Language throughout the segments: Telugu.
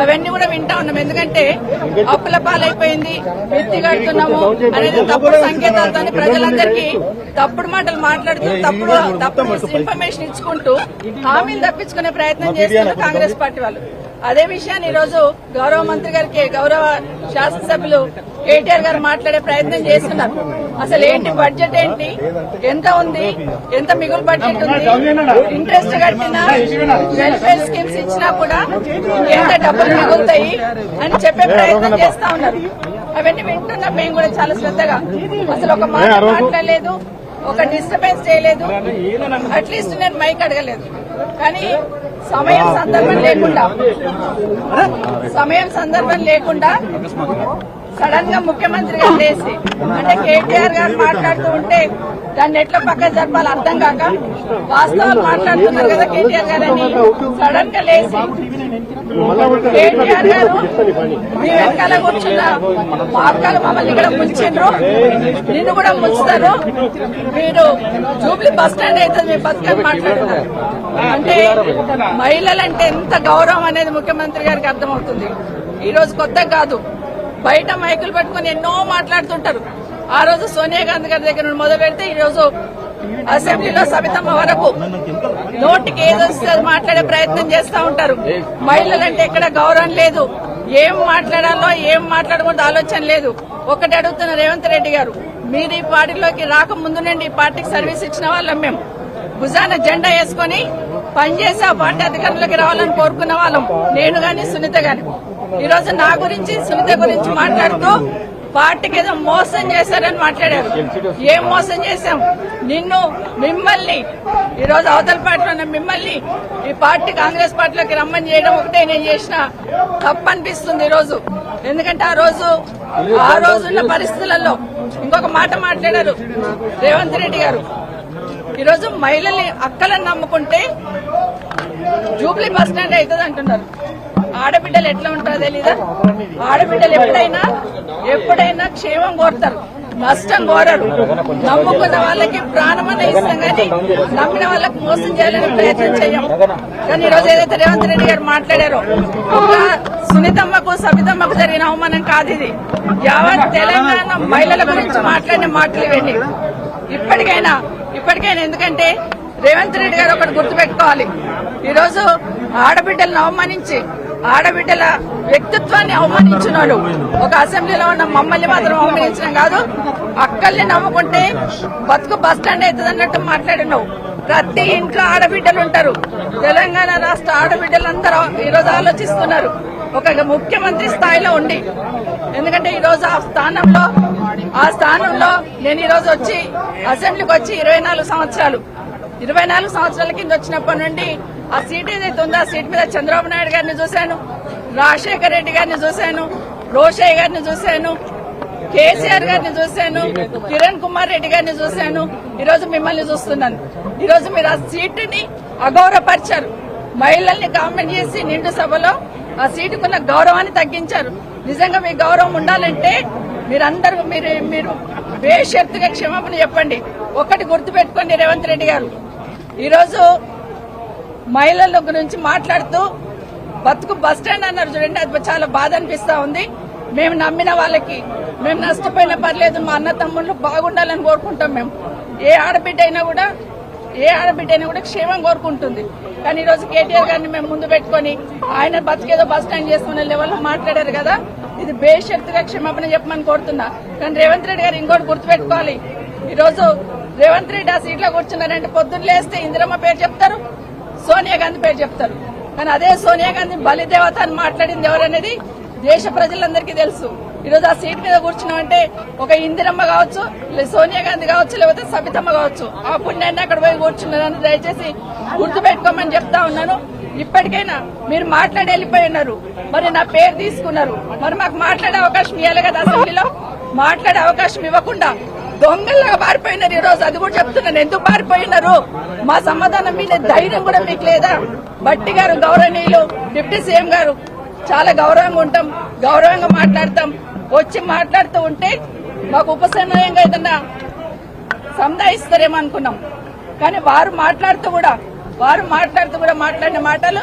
అవన్నీ కూడా వింటా ఉన్నాం. ఎందుకంటే అప్పుల పాలైపోయింది ఎత్తి కడుతున్నాము అనేది తప్పుడు సంకేతాలతో ప్రజలందరికీ తప్పుడు మాటలు మాట్లాడుతూ తప్పుడు తప్పుడు ఇన్ఫర్మేషన్ ఇచ్చుకుంటూ హామీలు తప్పించుకునే ప్రయత్నం చేస్తున్నారు కాంగ్రెస్ పార్టీ వాళ్ళు. అదే విషయాన్ని ఈ రోజు గౌరవ మంత్రి గారికి గౌరవ శాసనసభ్యులు కేటీఆర్ గారు మాట్లాడే ప్రయత్నం చేస్తున్నారు. అసలు ఏంటి బడ్జెట్ ఏంటి? ఎంత ఉంది? ఎంత మిగులు బడ్జెట్ ఉంది? ఇంట్రెస్ట్ కట్టినా వెల్ఫేర్ స్కీమ్స్ ఇచ్చినా కూడా ఎంత డబ్బులు మిగులుతాయి అని చెప్పే ప్రయత్నం చేస్తా ఉన్నారు. అవన్నీ వింటున్నాం. మేము కూడా చాలా శ్రద్ధగా. అసలు ఒక మాట మాట్లాడలేదు. ఒక డిస్టర్బెన్స్ చేయలేదు. అట్లీస్ట్ నేను మైక్ అడగలేదు. కానీ సమయం సందర్భం లేకుండా సమయం సందర్భం లేకుండా సడన్గా ముఖ్యమంత్రి గారు లేసి అంటే కేటీఆర్ గారు మాట్లాడుతూ ఉంటే దాన్ని ఎట్లా పక్క జరపాలి అర్థం కాక వాస్తవాలు మాట్లాడుతున్నారు కదా కేటీఆర్ గారని. సడన్గా లేచి కేటీఆర్ గారు మీ వెనకాల కూర్చున్న మార్గాలు మమ్మల్ని ఇక్కడ ముంచిండ్రు నిన్ను కూడా ముంచుతారు. మీరు జూబ్లీ బస్ స్టాండ్ అయితే మీ బతుకని మాట్లాడుతున్నారు. అంటే మహిళలంటే ఎంత గౌరవం అనేది ముఖ్యమంత్రి గారికి అర్థమవుతుంది. ఈ రోజు కొత్త కాదు. బయట మైకులు పెట్టుకుని ఎన్నో మాట్లాడుతుంటారు. ఆ రోజు సోనియా గాంధీ గారి దగ్గర నుండి మొదలు పెడితే ఈ రోజు అసెంబ్లీలో సబితమ్మ వరకు నోటికి ఏదో మాట్లాడే ప్రయత్నం చేస్తా ఉంటారు. మహిళలంటే ఎక్కడ గౌరవం లేదు. ఏం మాట్లాడాలో ఏం మాట్లాడకూడదు ఆలోచన లేదు. ఒకటి అడుగుతున్న రేవంత్ రెడ్డి గారు మీరు ఈ పార్టీలోకి రాకముందు నుండి ఈ పార్టీకి సర్వీస్ ఇచ్చిన వాళ్ళం మేము భుజాన జెండా వేసుకొని పనిచేసి ఆ పార్టీ అధికారంలోకి రావాలని కోరుకున్న వాళ్ళం. నేను గాని సునీత గాని. ఈరోజు నా గురించి సునీత గురించి మాట్లాడుతూ పార్టీకి ఏదో మోసం చేశారని మాట్లాడారు. ఏం మోసం చేశాం? నిన్ను మిమ్మల్ని ఈరోజు అవతల పార్టీలో ఉన్న మిమ్మల్ని ఈ పార్టీ కాంగ్రెస్ పార్టీలోకి రమ్మని చేయడం ఒకటే నేను చేసిన తప్పు అనిపిస్తుంది ఈరోజు ఎందుకంటే ఆ రోజు ఆ రోజున్న పరిస్థితులలో ఇంకొక మాట మాట్లాడారు రేవంత్ రెడ్డి గారు. ఈరోజు మహిళల్ని అక్కలను నమ్ముకుంటే జూబ్లీ బస్ స్టాండ్ అవుతుంది అంటున్నారు. ఆడబిడ్డలు ఎట్లా ఉంటారో తెలీదా? ఆడబిడ్డలు ఎప్పుడైనా ఎప్పుడైనా క్షేమం కోరుతారు. నష్టం కోరరు. నమ్ముకున్న వాళ్ళకి ప్రాణమన్న ఇస్తాం కానీ నమ్మిన వాళ్ళకి మోసం చేయాలని ప్రయత్నం చేయం. కానీ ఈరోజు ఏదైతే రేవంత్ రెడ్డి గారు మాట్లాడారో ఒక సునీతమ్మకు సబితమ్మకు జరిగిన అవమానం కాదు ఇది. యావత్ తెలంగాణ మహిళల గురించి మాట్లాడిన మాటలు ఇప్పటికైనా ఇప్పటికైనా ఎందుకంటే రేవంత్ రెడ్డి గారు ఒకటి గుర్తుపెట్టుకోవాలి. ఈరోజు ఆడబిడ్డలను అవమానించి ఆడబిడ్డల వ్యక్తిత్వాన్ని అవమానించినాడు. ఒక అసెంబ్లీలో ఉన్న మమ్మల్ని మాత్రం అవమానించడం కాదు. అక్కల్ని నమ్ముకుంటే బతుకు బస్ స్టాండ్ అవుతుంది అన్నట్టు మాట్లాడినావు. ప్రతి ఇంట్లో ఆడబిడ్డలు ఉంటారు. తెలంగాణ రాష్ట్ర ఆడబిడ్డలందరూ ఈరోజు ఆలోచిస్తున్నారు. ఒక ముఖ్యమంత్రి స్థాయిలో ఉండి. ఎందుకంటే ఈరోజు ఆ స్థానంలో ఆ స్థానంలో నేను ఈరోజు వచ్చి అసెంబ్లీకి వచ్చి ఇరవై నాలుగు సంవత్సరాలు. ఇరవై నాలుగు సంవత్సరాల కింద వచ్చినప్పటి నుండి ఆ సీట్ ఏదైతే ఉందో ఆ సీట్ మీద చంద్రబాబు నాయుడు గారిని చూశాను రాజశేఖర రెడ్డి గారిని చూశాను రోషయ్య గారిని చూశాను కేసీఆర్ గారిని చూశాను కిరణ్ కుమార్ రెడ్డి గారిని చూశాను. ఈరోజు మిమ్మల్ని చూస్తున్నాను. ఈరోజు మీరు ఆ సీటుని అగౌరవపరిచారు. మహిళల్ని కామెంట్ చేసి నిండు సభలో ఆ సీటుకున్న గౌరవాన్ని తగ్గించారు. నిజంగా మీ గౌరవం ఉండాలంటే మీరందరూ మీరు మీరు బేషరతుగా క్షమాపణ చెప్పండి. ఒకటి గుర్తుపెట్టుకోండి రేవంత్ రెడ్డి గారు. ఈరోజు మహిళల గురించి మాట్లాడుతూ బతుకు బస్ స్టాండ్ అన్నారు చూడండి అది చాలా బాధ అనిపిస్తా ఉంది. మేము నమ్మిన వాళ్ళకి మేము నష్టపోయినా పర్లేదు మా అన్న తమ్ముళ్ళు బాగుండాలని కోరుకుంటాం మేము. ఏ ఆడబిడ్డ అయినా కూడా ఏ ఆడబిడ్డ అయినా కూడా క్షేమం కోరుకుంటుంది. కానీ ఈ రోజు కేటీఆర్ గారిని మేము ముందు పెట్టుకొని ఆయన బతికేదో బస్ స్టాండ్ చేసుకునే లెవెల్లో మాట్లాడారు కదా ఇది బేషరతుగా క్షమాపణ చెప్పమని కోరుతున్నా. కానీ రేవంత్ రెడ్డి గారు ఇంకోటి గుర్తుపెట్టుకోవాలి. ఈ రోజు రేవంత్ రెడ్డి ఆ సీట్లో కూర్చున్నారంటే పొద్దున్న లేస్తే ఇందిరమ్మ పేరు చెప్తారు. సోనియా గాంధీ పేరు చెప్తారు. కానీ అదే సోనియా గాంధీ బలిదేవత అని మాట్లాడింది ఎవరనేది దేశ ప్రజలందరికీ తెలుసు. ఈరోజు ఆ సీట్ మీద కూర్చున్నామంటే ఒక ఇందిరమ్మ కావచ్చు సోనియా గాంధీ కావచ్చు లేకపోతే సబితమ్మ కావచ్చు. ఆ పుణ్యాన్ని అక్కడ పోయి కూర్చున్నాను దయచేసి గుర్తుపెట్టుకోమని చెప్తా ఉన్నాను. ఇప్పటికైనా మీరు మాట్లాడి వెళ్ళిపోయి ఉన్నారు. మరి నా పేరు తీసుకున్నారు. మరి మాకు మాట్లాడే అవకాశం ఇవ్వాలి కదా అసెంబ్లీలో? మాట్లాడే అవకాశం ఇవ్వకుండా దొంగల్లాగా పారిపోయినారు ఈ రోజు. అది కూడా చెప్తున్నాను. ఎందుకు పారిపోయినారు మా సమాధానం మీద ధైర్యం కూడా మీకు లేదా? బట్టి గారు గౌరవనీయులు డిప్యూటీ సీఎం గారు చాలా గౌరవంగా ఉంటాం గౌరవంగా మాట్లాడతాం. వచ్చి మాట్లాడుతూ ఉంటే మాకు ఉపశమనంగా ఏదన్నా సముదాయిస్తారేమో అనుకున్నాం. కానీ వారు మాట్లాడుతూ కూడా వారు మాట్లాడుతూ కూడా మాట్లాడిన మాటలు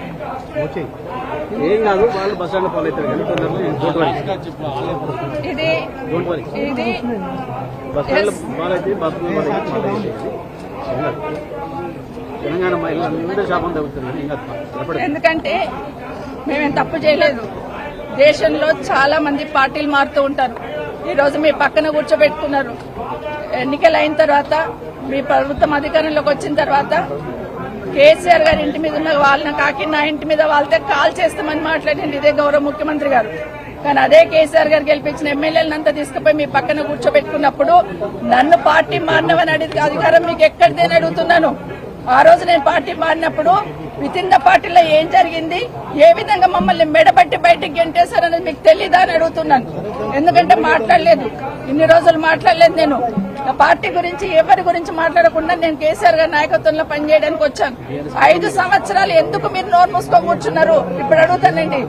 ఏం కాదు వాళ్ళు బస్ స్టాండ్ ఫాలో అవుతారు. కానీ ఇది బస్ స్టాండ్ ఫాలో అయితే బస్ తెలంగాణ మహిళలు అందరూ శాపం తగ్గుతున్నారు ఎందుకంటే మేమేం తప్పు చేయలేదు. దేశంలో చాలా మంది పార్టీలు మారుతూ ఉంటారు. ఈ రోజు మీ పక్కన కూర్చోబెట్టుకున్నారు. ఎన్నికలు అయిన తర్వాత మీ ప్రభుత్వం అధికారంలోకి వచ్చిన తర్వాత కేసీఆర్ గారి ఇంటి మీద ఉన్న వాళ్ళని కాకి నా ఇంటి మీద వాళ్ళతో కాల్ చేస్తామని మాట్లాడింది ఇదే గౌరవ ముఖ్యమంత్రి గారు. కానీ అదే కేసీఆర్ గారు గెలిపించిన ఎమ్మెల్యేలంతా తీసుకుపోయి మీ పక్కన కూర్చోబెట్టుకున్నప్పుడు నన్ను పార్టీ మారినవని అడిగి అధికారం మీకు ఎక్కడిదేని అడుగుతున్నాను. ఆ రోజు నేను పార్టీ మారినప్పుడు విత్ ఇన్ ద పార్టీలో ఏం జరిగింది? ఏ విధంగా మమ్మల్ని మెడబట్టి బయటికి గెంటేశారనేది మీకు తెలీదా అని అడుగుతున్నాను. ఎందుకంటే మాట్లాడలేదు. ఇన్ని రోజులు మాట్లాడలేదు నేను. పార్టీ గురించి ఎవరి గురించి మాట్లాడకుండా నేను కేసీఆర్ గారి నాయకత్వంలో పనిచేయడానికి వచ్చాను. ఐదు సంవత్సరాలు ఎందుకు మీరు నోరు మూసుకొని కూర్చున్నారు? ఇప్పుడు అడుగుతానండి.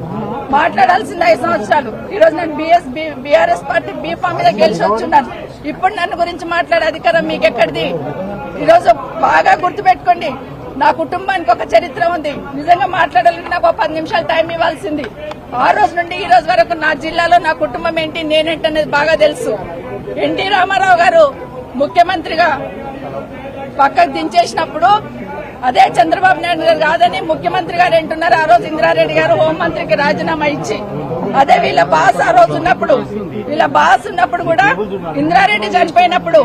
మాట్లాడాల్సింది ఐదు సంవత్సరాలు. ఈ రోజు నేను బిఎస్ బీఆర్ఎస్ పార్టీ బీఫామ్ మీద గెలిచి వచ్చున్నాను. ఇప్పుడు నన్ను గురించి మాట్లాడే అధికారం మీకు ఎక్కడిది? ఈరోజు బాగా గుర్తుపెట్టుకోండి. నా కుటుంబానికి ఒక చరిత్ర ఉంది. నిజంగా మాట్లాడాలంటే నాకు ఒక పది నిమిషాలు టైం ఇవ్వాల్సింది. ఆ రోజు నుండి ఈ రోజు వరకు నా జిల్లాలో నా కుటుంబం ఏంటి నేనేంటి అనేది బాగా తెలుసు. ఎన్టీ రామారావు గారు ముఖ్యమంత్రిగా పక్కకు దించేసినప్పుడు అదే చంద్రబాబు నాయుడు గారు కాదని ముఖ్యమంత్రి గారు ఏంటున్నారు ఆ రోజు ఇందిరారెడ్డి గారు హోంమంత్రికి రాజీనామా ఇచ్చి అదే వీళ్ళ బాస్ ఆ రోజు ఉన్నప్పుడు వీళ్ళ బాస్ ఉన్నప్పుడు కూడా ఇందిరారెడ్డి చనిపోయినప్పుడు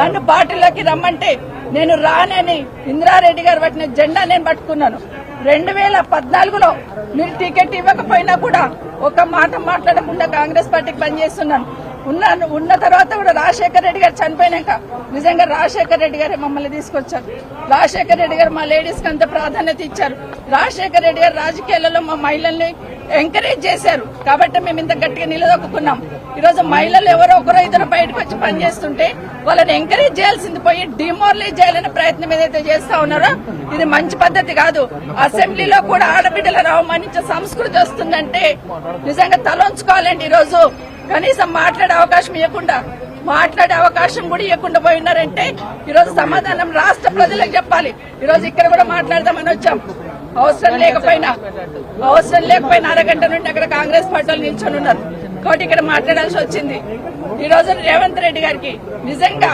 నన్ను పార్టీలోకి రమ్మంటే నేను రానని ఇందిరారెడ్డి గారు పట్టిన జెండా నేను పట్టుకున్నాను. రెండు వేల పద్నాలుగులో మీరు టికెట్ ఇవ్వకపోయినా కూడా ఒక మాట మాట్లాడకుండా కాంగ్రెస్ పార్టీకి పనిచేస్తున్నాను. ఉన్నాను ఉన్న తర్వాత కూడా రాజశేఖర రెడ్డి గారు చనిపోయినాక నిజంగా రాజశేఖర రెడ్డి గారే మమ్మల్ని తీసుకొచ్చారు. రాజశేఖర రెడ్డి గారు మా లేడీస్కి అంత ప్రాధాన్యత ఇచ్చారు. రాజశేఖర రెడ్డి గారు రాజకీయాలలో మా మహిళల్ని ఎంకరేజ్ చేశారు. కాబట్టి మేము ఇంత గట్టిగా నిలదొక్కున్నాం. ఈ రోజు మహిళలు ఎవరో ఒకరో ఇద్దరు బయటకు వచ్చి పనిచేస్తుంటే వాళ్ళని ఎంకరేజ్ చేయాల్సింది పోయి డిమోరలైజ్ చేయాలనే ప్రయత్నం ఏదైతే చేస్తా ఉన్నారో ఇది మంచి పద్ధతి కాదు. అసెంబ్లీలో కూడా ఆడబిడ్డలను అవమానించే సంస్కృతి వస్తుందంటే నిజంగా తలంచుకోవాలండి ఈ రోజు కనీసం మాట్లాడే అవకాశం ఇవ్వకుండా మాట్లాడే అవకాశం కూడా ఇవ్వకుండా పోయినారంటే ఈ రోజు సమాధానం రాష్ట్ర ప్రజలకు చెప్పాలి. ఈ రోజు ఇక్కడ కూడా మాట్లాడదామని వచ్చాం. అవసరం లేకపోయినా అవసరం లేకపోయినా అరగంట నుండి అక్కడ కాంగ్రెస్ పార్టీలు నిల్చొని ఉన్నారు. కాబట్టి ఇక్కడ మాట్లాడాల్సి వచ్చింది. ఈ రోజు రేవంత్ రెడ్డి గారికి నిజంగా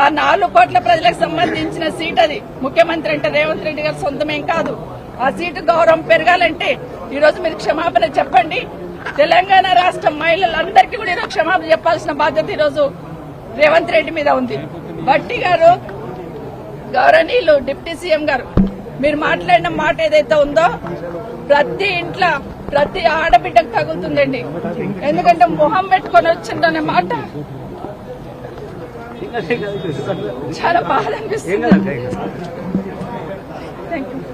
ఆ నాలుగు కోట్ల ప్రజలకు సంబంధించిన సీట్ అది. ముఖ్యమంత్రి అంటే రేవంత్ రెడ్డి గారి సొంతమేం కాదు. ఆ సీటు గౌరవం పెరగాలంటే ఈ రోజు మీరు క్షమాపణ చెప్పండి. తెలంగాణ రాష్ట్ర మహిళలందరికీ కూడా ఈరోజు క్షమాపణ చెప్పాల్సిన బాధ్యత ఈరోజు రేవంత్ రెడ్డి మీద ఉంది. బట్టి గారు గౌరవనీయులు డిప్యూటీ సీఎం గారు మీరు మాట్లాడిన మాట ఏదైతే ఉందో ప్రతి ఇంట్లో ప్రతి ఆడబిడ్డకు తగులుతుందండి. ఎందుకంటే మొహం పెట్టుకొని వచ్చిందనే మాట చాలా బాధ అనిపిస్తుంది. థ్యాంక్ యూ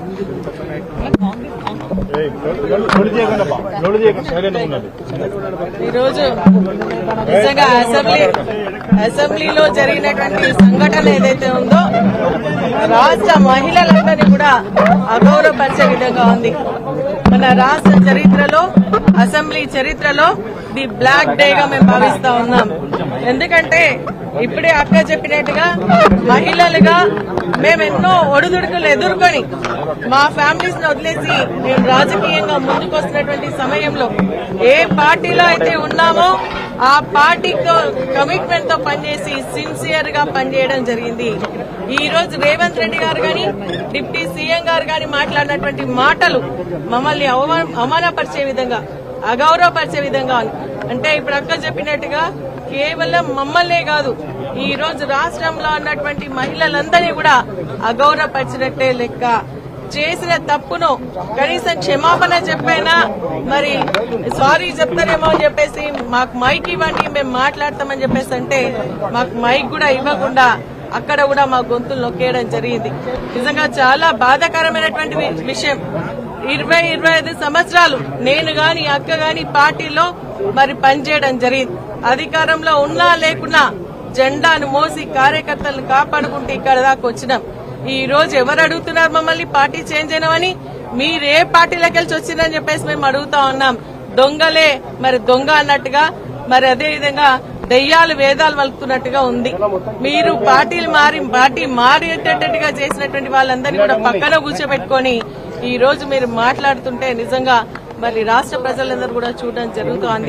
ఈరోజు నిజంగా అసెంబ్లీ అసెంబ్లీలో జరిగినటువంటి సంఘటన ఏదైతే ఉందో రాష్ట్ర మహిళలందరినీ కూడా అగౌరవపరిచే విధంగా ఉంది. మన రాష్ట్ర చరిత్రలో అసెంబ్లీ చరిత్రలో ది బ్లాక్ డేగా మేము భావిస్తా ఉన్నాం. ఎందుకంటే ఇప్పుడే అక్క చెప్పినట్టుగా మహిళలుగా మేము ఎన్నో ఒడిదుడుకులు ఎదుర్కొని మా ఫ్యామిలీస్ని వదిలేసి మేము రాజకీయంగా ముందుకు వస్తున్నటువంటి సమయంలో ఏ పార్టీలో అయితే ఉన్నామో ఆ పార్టీతో కమిట్మెంట్తో పనిచేసి సిన్సియర్గా పనిచేయడం జరిగింది. ఈ రోజు రేవంత్ రెడ్డి గారు గాని డిప్యూటీ సీఎం గారు గాని మాట్లాడినటువంటి మాటలు మమ్మల్ని అవమానపరిచే విధంగా అగౌరవపరిచే విధంగా అంటే ఇప్పుడు అక్క చెప్పినట్టుగా కేవలం మమ్మల్నే కాదు ఈ రోజు రాష్ట్రంలో ఉన్నటువంటి మహిళలందరినీ కూడా అగౌరవపరిచినట్టే లెక్క. చేసిన తప్పును కనీసం క్షమాపణ చెప్పైనా మరి సారీ చెప్తారేమో అని చెప్పేసి మాకు మైక్ ఇవ్వండి మేము మాట్లాడతామని చెప్పేసి అంటే మాకు మైక్ కూడా ఇవ్వకుండా అక్కడ కూడా మా గొంతులు నొక్కేయడం జరిగింది. నిజంగా చాలా బాధాకరమైనటువంటి విషయం. ఇరవై ఇరవై ఐదు సంవత్సరాలు నేను గాని అక్క గాని పార్టీలో మరి పనిచేయడం జరిగింది. అధికారంలో ఉన్నా లేకున్నా జెండాను మోసి కార్యకర్తలను కాపాడుకుంటూ ఇక్కడ దాకా వచ్చినాం. ఈ రోజు ఎవరు అడుగుతున్నారు మమ్మల్ని? పార్టీ చేంజ్ అయినామని మీరే పార్టీలోకి వెళ్ళి వచ్చిందని చెప్పేసి మేము అడుగుతా ఉన్నాం. దొంగలే మరి దొంగ అన్నట్టుగా మరి అదే విధంగా దెయ్యాలు వేదాలు వలుకుతున్నట్టుగా ఉంది. మీరు పార్టీలు మారి పార్టీ మారేటట్టుగా చేసినటువంటి వాళ్ళందరినీ కూడా పక్కన కూర్చోబెట్టుకొని ఈ రోజు మీరు మాట్లాడుతుంటే నిజంగా మరి రాష్ట్ర ప్రజలందరూ కూడా చూడడం జరుగుతోంది.